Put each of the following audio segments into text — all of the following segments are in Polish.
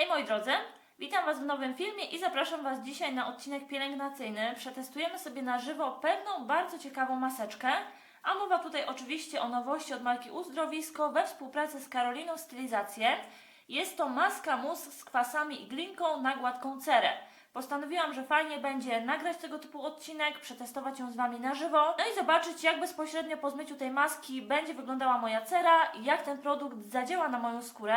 Hej moi drodzy, witam Was w nowym filmie i zapraszam Was dzisiaj na odcinek pielęgnacyjny. Przetestujemy sobie na żywo pewną bardzo ciekawą maseczkę, a mowa tutaj oczywiście o nowości od marki Uzdrowisko we współpracy z Karoliną Stylizację. Jest to maska mus z kwasami i glinką na gładką cerę. Postanowiłam, że fajnie będzie nagrać tego typu odcinek, przetestować ją z Wami na żywo, no i zobaczyć, jak bezpośrednio po zmyciu tej maski będzie wyglądała moja cera jak ten produkt zadziała na moją skórę.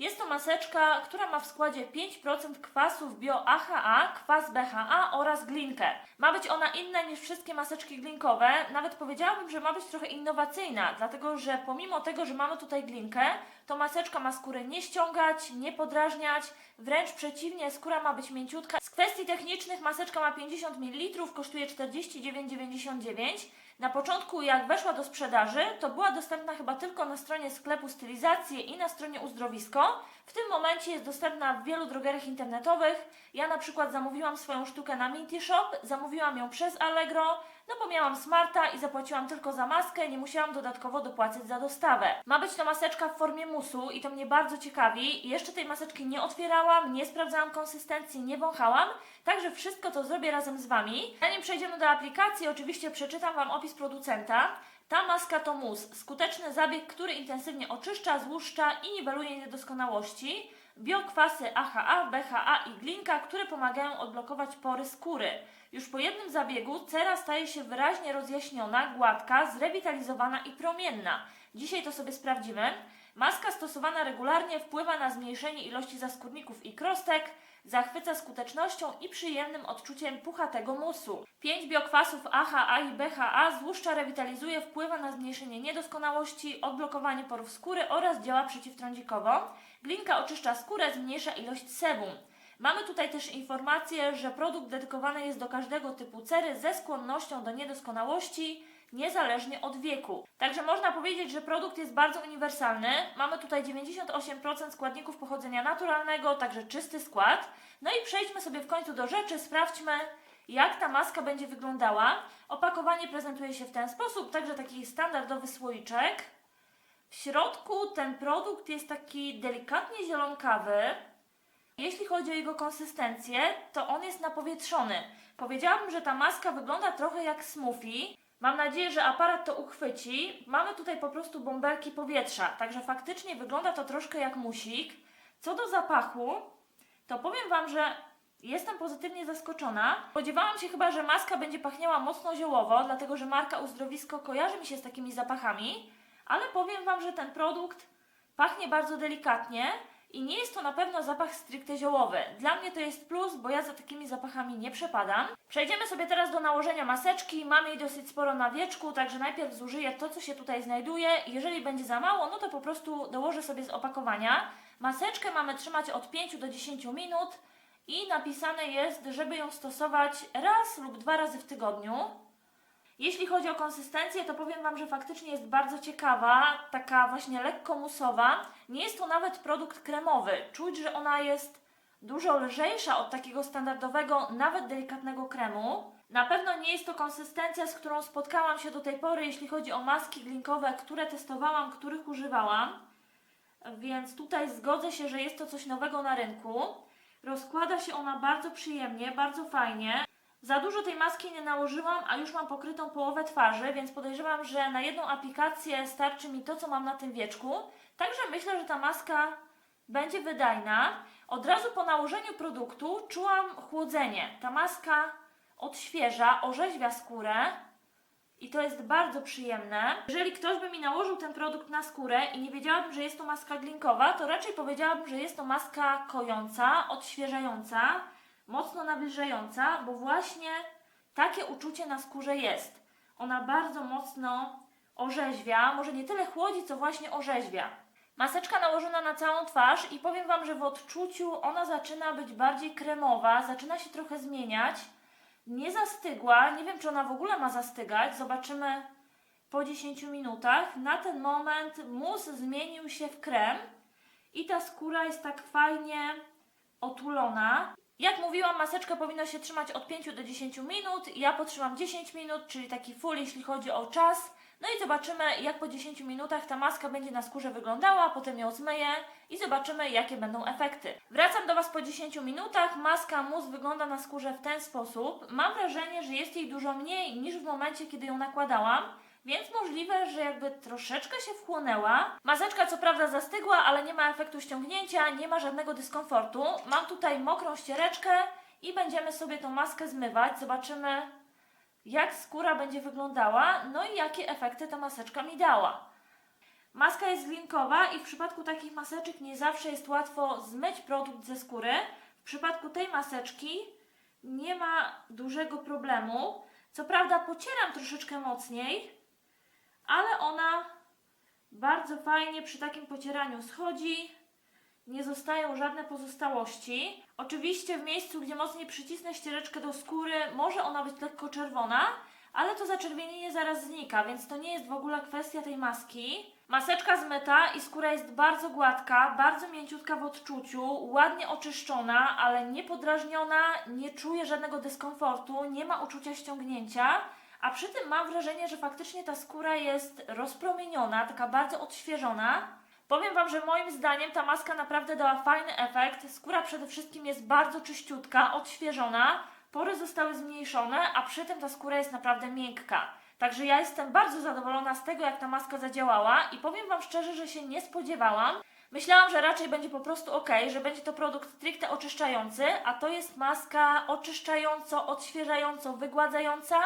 Jest to maseczka, która ma w składzie 5% kwasów bio-AHA, kwas BHA oraz glinkę. Ma być ona inna niż wszystkie maseczki glinkowe, nawet powiedziałabym, że ma być trochę innowacyjna, dlatego że pomimo tego, że mamy tutaj glinkę, to maseczka ma skórę nie ściągać, nie podrażniać, wręcz przeciwnie, skóra ma być mięciutka. Z kwestii technicznych maseczka ma 50 ml, kosztuje 49,99 na początku, jak weszła do sprzedaży, to była dostępna chyba tylko na stronie sklepu Stylizacje i na stronie Uzdrowisko. W tym momencie jest dostępna w wielu drogerach internetowych. Ja na przykład zamówiłam swoją sztukę na Minty Shop, zamówiłam ją przez Allegro, no bo miałam smarta i zapłaciłam tylko za maskę, nie musiałam dodatkowo dopłacać za dostawę. Ma być to maseczka w formie musu i to mnie bardzo ciekawi. Jeszcze tej maseczki nie otwierałam, nie sprawdzałam konsystencji, nie wąchałam, także wszystko to zrobię razem z Wami. Zanim przejdziemy do aplikacji, oczywiście przeczytam Wam opis producenta. Ta maska to mus, skuteczny zabieg, który intensywnie oczyszcza, złuszcza i niweluje niedoskonałości. Biokwasy AHA, BHA i glinka, które pomagają odblokować pory skóry. Już po jednym zabiegu cera staje się wyraźnie rozjaśniona, gładka, zrewitalizowana i promienna. Dzisiaj to sobie sprawdzimy. Maska stosowana regularnie wpływa na zmniejszenie ilości zaskórników i krostek, zachwyca skutecznością i przyjemnym odczuciem puchatego musu. 5 biokwasów AHA i BHA złuszcza, rewitalizuje, wpływa na zmniejszenie niedoskonałości, odblokowanie porów skóry oraz działa przeciwtrądzikowo. Glinka oczyszcza skórę, zmniejsza ilość sebum. Mamy tutaj też informację, że produkt dedykowany jest do każdego typu cery ze skłonnością do niedoskonałości, niezależnie od wieku. Także można powiedzieć, że produkt jest bardzo uniwersalny. Mamy tutaj 98% składników pochodzenia naturalnego, także czysty skład. No i przejdźmy sobie w końcu do rzeczy, sprawdźmy jak ta maska będzie wyglądała. Opakowanie prezentuje się w ten sposób, także taki standardowy słoiczek. W środku ten produkt jest taki delikatnie zielonkawy. Jeśli chodzi o jego konsystencję, to on jest napowietrzony. Powiedziałabym, że ta maska wygląda trochę jak smoothie. Mam nadzieję, że aparat to uchwyci. Mamy tutaj po prostu bąbelki powietrza, także faktycznie wygląda to troszkę jak musik. Co do zapachu, to powiem Wam, że jestem pozytywnie zaskoczona. Spodziewałam się chyba, że maska będzie pachniała mocno ziołowo, dlatego że marka Uzdrowisko kojarzy mi się z takimi zapachami, ale powiem Wam, że ten produkt pachnie bardzo delikatnie i nie jest to na pewno zapach stricte ziołowy. Dla mnie to jest plus, bo ja za takimi zapachami nie przepadam. Przejdziemy sobie teraz do nałożenia maseczki. Mamy jej dosyć sporo na wieczku, także najpierw zużyję to, co się tutaj znajduje. Jeżeli będzie za mało, no to po prostu dołożę sobie z opakowania. Maseczkę mamy trzymać od 5 do 10 minut i napisane jest, żeby ją stosować raz lub dwa razy w tygodniu. Jeśli chodzi o konsystencję, to powiem Wam, że faktycznie jest bardzo ciekawa, taka właśnie lekko musowa. Nie jest to nawet produkt kremowy. Czuć, że ona jest dużo lżejsza od takiego standardowego, nawet delikatnego kremu. Na pewno nie jest to konsystencja, z którą spotkałam się do tej pory, jeśli chodzi o maski glinkowe, które testowałam, których używałam. Więc tutaj zgodzę się, że jest to coś nowego na rynku. Rozkłada się ona bardzo przyjemnie, bardzo fajnie. Za dużo tej maski nie nałożyłam, a już mam pokrytą połowę twarzy, więc podejrzewam, że na jedną aplikację starczy mi to, co mam na tym wieczku. Także myślę, że ta maska będzie wydajna. Od razu po nałożeniu produktu czułam chłodzenie. Ta maska odświeża, orzeźwia skórę i to jest bardzo przyjemne. Jeżeli ktoś by mi nałożył ten produkt na skórę i nie wiedziałabym, że jest to maska glinkowa, to raczej powiedziałabym, że jest to maska kojąca, odświeżająca mocno nawilżająca, bo właśnie takie uczucie na skórze jest. Ona bardzo mocno orzeźwia, może nie tyle chłodzi, co właśnie orzeźwia. Maseczka nałożona na całą twarz i powiem Wam, że w odczuciu ona zaczyna być bardziej kremowa, zaczyna się trochę zmieniać. Nie zastygła, nie wiem czy ona w ogóle ma zastygać, zobaczymy po 10 minutach. Na ten moment mus zmienił się w krem i ta skóra jest tak fajnie otulona. Jak mówiłam, maseczkę powinno się trzymać od 5 do 10 minut. Ja potrzymam 10 minut, czyli taki full, jeśli chodzi o czas. No i zobaczymy, jak po 10 minutach ta maska będzie na skórze wyglądała, potem ją zmyję i zobaczymy, jakie będą efekty. Wracam do Was po 10 minutach. Maska mus wygląda na skórze w ten sposób. Mam wrażenie, że jest jej dużo mniej niż w momencie, kiedy ją nakładałam. Więc możliwe, że jakby troszeczkę się wchłonęła. Maseczka co prawda zastygła, ale nie ma efektu ściągnięcia, nie ma żadnego dyskomfortu. Mam tutaj mokrą ściereczkę i będziemy sobie tą maskę zmywać. Zobaczymy, jak skóra będzie wyglądała, no i jakie efekty ta maseczka mi dała. Maska jest linkowa i w przypadku takich maseczek nie zawsze jest łatwo zmyć produkt ze skóry. W przypadku tej maseczki nie ma dużego problemu. Co prawda pocieram troszeczkę mocniej, ale ona bardzo fajnie przy takim pocieraniu schodzi. Nie zostają żadne pozostałości. Oczywiście w miejscu, gdzie mocniej przycisnę ściereczkę do skóry, może ona być lekko czerwona, ale to zaczerwienienie zaraz znika, więc to nie jest w ogóle kwestia tej maski. Maseczka zmyta i skóra jest bardzo gładka, bardzo mięciutka w odczuciu, ładnie oczyszczona, ale nie podrażniona, nie czuję żadnego dyskomfortu, nie ma uczucia ściągnięcia, a przy tym mam wrażenie, że faktycznie ta skóra jest rozpromieniona, taka bardzo odświeżona. Powiem Wam, że moim zdaniem ta maska naprawdę dała fajny efekt. Skóra przede wszystkim jest bardzo czyściutka, odświeżona, pory zostały zmniejszone, a przy tym ta skóra jest naprawdę miękka. Także ja jestem bardzo zadowolona z tego, jak ta maska zadziałała i powiem Wam szczerze, że się nie spodziewałam. Myślałam, że raczej będzie po prostu ok, że będzie to produkt stricte oczyszczający, a to jest maska oczyszczająco, odświeżająco, wygładzająca,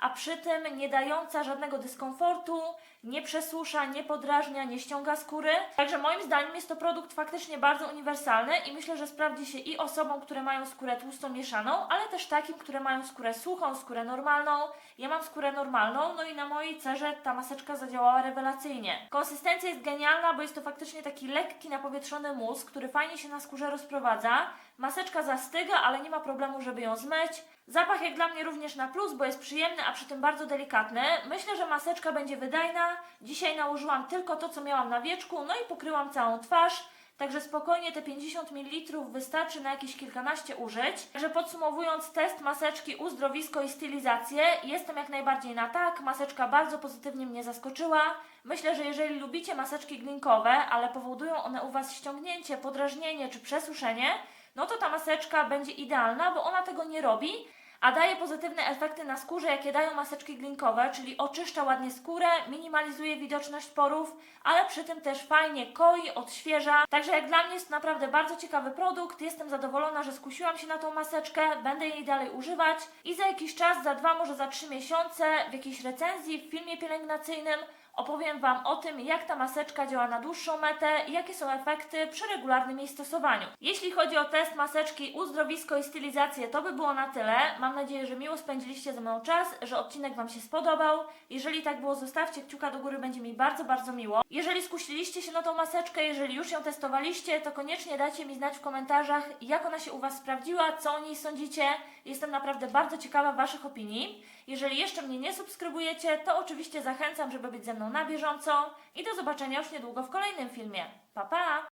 a przy tym nie dająca żadnego dyskomfortu, nie przesusza, nie podrażnia, nie ściąga skóry. Także moim zdaniem jest to produkt faktycznie bardzo uniwersalny i myślę, że sprawdzi się i osobom, które mają skórę tłusto mieszaną, ale też takim, które mają skórę suchą, skórę normalną. Ja mam skórę normalną, no i na mojej cerze ta maseczka zadziałała rewelacyjnie. Konsystencja jest genialna, bo jest to faktycznie taki lekki, napowietrzony mus, który fajnie się na skórze rozprowadza. Maseczka zastyga, ale nie ma problemu, żeby ją zmyć. Zapach jak dla mnie również na plus, bo jest przyjemny, a przy tym bardzo delikatny. Myślę, że maseczka będzie wydajna. Dzisiaj nałożyłam tylko to, co miałam na wieczku, no i pokryłam całą twarz. Także spokojnie te 50 ml wystarczy na jakieś kilkanaście użyć. Także podsumowując test maseczki uzdrowisko i stylizację, jestem jak najbardziej na tak. Maseczka bardzo pozytywnie mnie zaskoczyła. Myślę, że jeżeli lubicie maseczki glinkowe, ale powodują one u Was ściągnięcie, podrażnienie czy przesuszenie, no to ta maseczka będzie idealna, bo ona tego nie robi a daje pozytywne efekty na skórze, jakie dają maseczki glinkowe, czyli oczyszcza ładnie skórę, minimalizuje widoczność porów, ale przy tym też fajnie koi, odświeża. Także jak dla mnie jest naprawdę bardzo ciekawy produkt. Jestem zadowolona, że skusiłam się na tą maseczkę, będę jej dalej używać i za jakiś czas, za dwa, może za trzy miesiące w jakiejś recenzji, w filmie pielęgnacyjnym opowiem Wam o tym, jak ta maseczka działa na dłuższą metę i jakie są efekty przy regularnym jej stosowaniu. Jeśli chodzi o test maseczki uzdrowisko i stylizację, to by było na tyle. Mam nadzieję, że miło spędziliście ze mną czas, że odcinek Wam się spodobał. Jeżeli tak było, zostawcie kciuka do góry, będzie mi bardzo, bardzo miło. Jeżeli skusiliście się na tą maseczkę, jeżeli już ją testowaliście, to koniecznie dajcie mi znać w komentarzach, jak ona się u Was sprawdziła, co o niej sądzicie. Jestem naprawdę bardzo ciekawa Waszych opinii. Jeżeli jeszcze mnie nie subskrybujecie, to oczywiście zachęcam, żeby być ze mną na bieżąco i do zobaczenia już niedługo w kolejnym filmie. Pa pa!